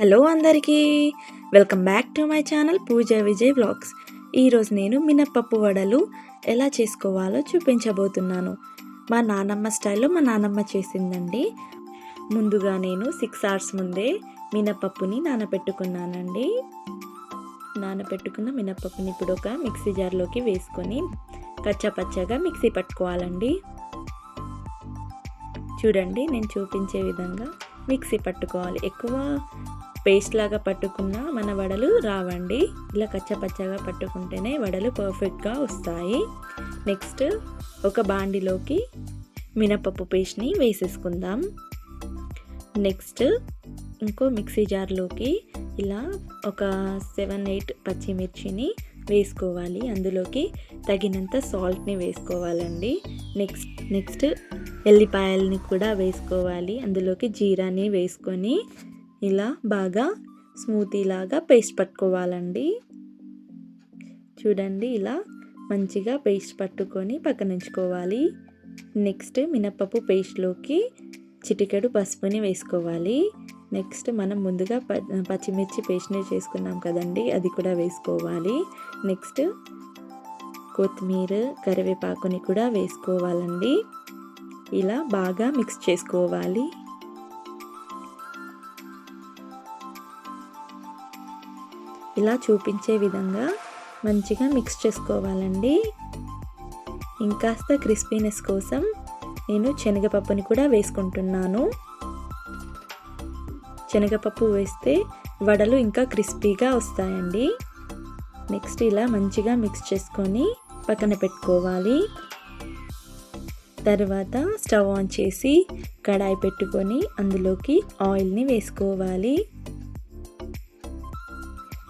Hello అందరికీ. Welcome back to my channel Pooja Vijay vlogs. ఈరోజు నేను మినప్పప్పు వడలు ఎలా చేసుకోవాలో చూపించబోతున్నాను. మా నానమ్మ స్టైల్లో మా నానమ్మ చేసిందండి. ముందుగా నేను సిక్స్ అవర్స్ ముందే మినప్పప్పుని నానబెట్టుకున్నానండి నానబెట్టుకున్న మినప్పప్పుని ఇప్పుడు ఒక మిక్సీ జార్లోకి వేసుకొని కచ్చపచ్చగా మిక్సీ పట్టుకోవాలండి. చూడండి నేను చూపించే విధంగా. మిక్సీ పట్టుకోవాలి. ఎక్కువ పేస్ట్ లాగా పట్టుకున్న మన వడలు రావండి. ఇలా కచ్చపచ్చగా పట్టుకుంటేనే వడలు పర్ఫెక్ట్గా వస్తాయి. నెక్స్ట్ ఒక బాండిలోకి మినపప్పు పేస్ట్ని వేసేసుకుందాం. నెక్స్ట్ ఇంకో మిక్సీ జార్లోకి ఇలా ఒక సెవెన్ ఎయిట్ పచ్చిమిర్చిని వేసుకోవాలి. అందులోకి తగినంత సాల్ట్ని వేసుకోవాలండి. నెక్స్ట్ నెక్స్ట్ ఎల్లిపాయల్ని కూడా వేసుకోవాలి. అందులోకి జీరాని వేసుకొని ఇలా బాగా స్మూతీ లాగా పేస్ట్ పట్టుకోవాలండి. చూడండి ఇలా మంచిగా పేస్ట్ పట్టుకొని పక్కన ఉంచుకోవాలి. నెక్స్ట్ మినప్పప్పు పేస్ట్లోకి చిటికెడు పసుపుని వేసుకోవాలి. నెక్స్ట్ మనం ముందుగా ప పచ్చిమిర్చి పేస్ట్ని చేసుకున్నాం కదండి అది కూడా వేసుకోవాలి. నెక్స్ట్ కొత్తిమీర కరివేపాకుని కూడా వేసుకోవాలండి. ఇలా బాగా మిక్స్ చేసుకోవాలి. ఇలా చూపించే విధంగా మంచిగా మిక్స్ చేసుకోవాలండి. ఇంకాస్త క్రిస్పీనెస్ కోసం నేను శనగపప్పుని కూడా వేసుకుంటున్నాను. శనగపప్పు వేస్తే వడలు ఇంకా క్రిస్పీగా వస్తాయండి. నెక్స్ట్ ఇలా మంచిగా మిక్స్ చేసుకొని పక్కన పెట్టుకోవాలి. తర్వాత స్టవ్ ఆన్ చేసి కడాయి పెట్టుకొని అందులోకి ఆయిల్ని వేసుకోవాలి.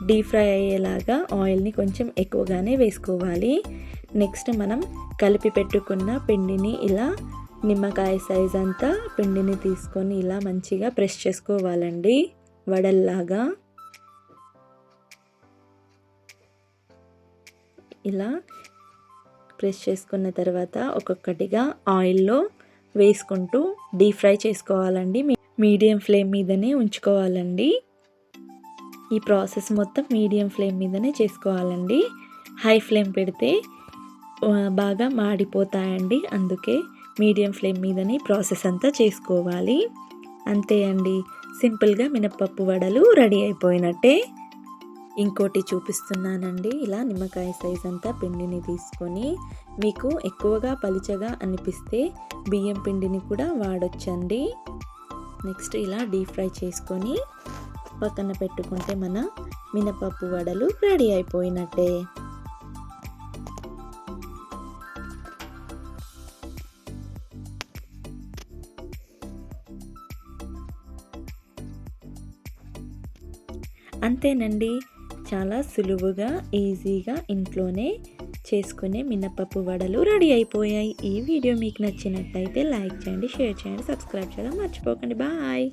డీప్ ఫ్రై అయ్యేలాగా ఆయిల్ని కొంచెం ఎక్కువగానే వేసుకోవాలి. నెక్స్ట్ మనం కలిపి పెట్టుకున్న పిండిని ఇలా నిమ్మకాయ సైజ్ అంతా పిండిని తీసుకొని ఇలా మంచిగా ప్రెస్ చేసుకోవాలండి. వడల్లాగా. ఇలా ప్రెస్ చేసుకున్న తర్వాత ఒక్కొక్కటిగా ఆయిల్లో వేసుకుంటూ డీప్ ఫ్రై చేసుకోవాలండి. మీడియం ఫ్లేమ్ మీదనే ఉంచుకోవాలండి. ఈ ప్రాసెస్ మొత్తం మీడియం ఫ్లేమ్ మీదనే చేసుకోవాలండి. హై ఫ్లేమ్ పెడితే బాగా మాడిపోతాయండి. అందుకే మీడియం ఫ్లేమ్ మీదనే ప్రాసెస్ అంతా చేసుకోవాలి. అంతే అండి. సింపుల్గా మినప్పప్పు వడలు రెడీ అయిపోయినట్టే. ఇంకోటి చూపిస్తున్నానండి. ఇలా నిమ్మకాయ సైజ్ అంతా పిండిని తీసుకొని మీకు ఎక్కువగా పలిచగా అనిపిస్తే బియ్యం పిండిని కూడా వాడొచ్చండి. నెక్స్ట్ ఇలా డీప్ ఫ్రై చేసుకొని పక్కన పెట్టుకుంటే మన మినపప్పు వడలు రెడీ అయిపోయినట్టే. అంతేనండి. చాలా సులువుగా ఈజీగా ఇంట్లోనే చేసుకునే మినపప్పు వడలు రెడీ అయిపోయాయి. ఈ వీడియో మీకు నచ్చినట్టయితే లైక్ చేయండి షేర్ చేయండి సబ్స్క్రైబ్ చేయడం మర్చిపోకండి. బాయ్!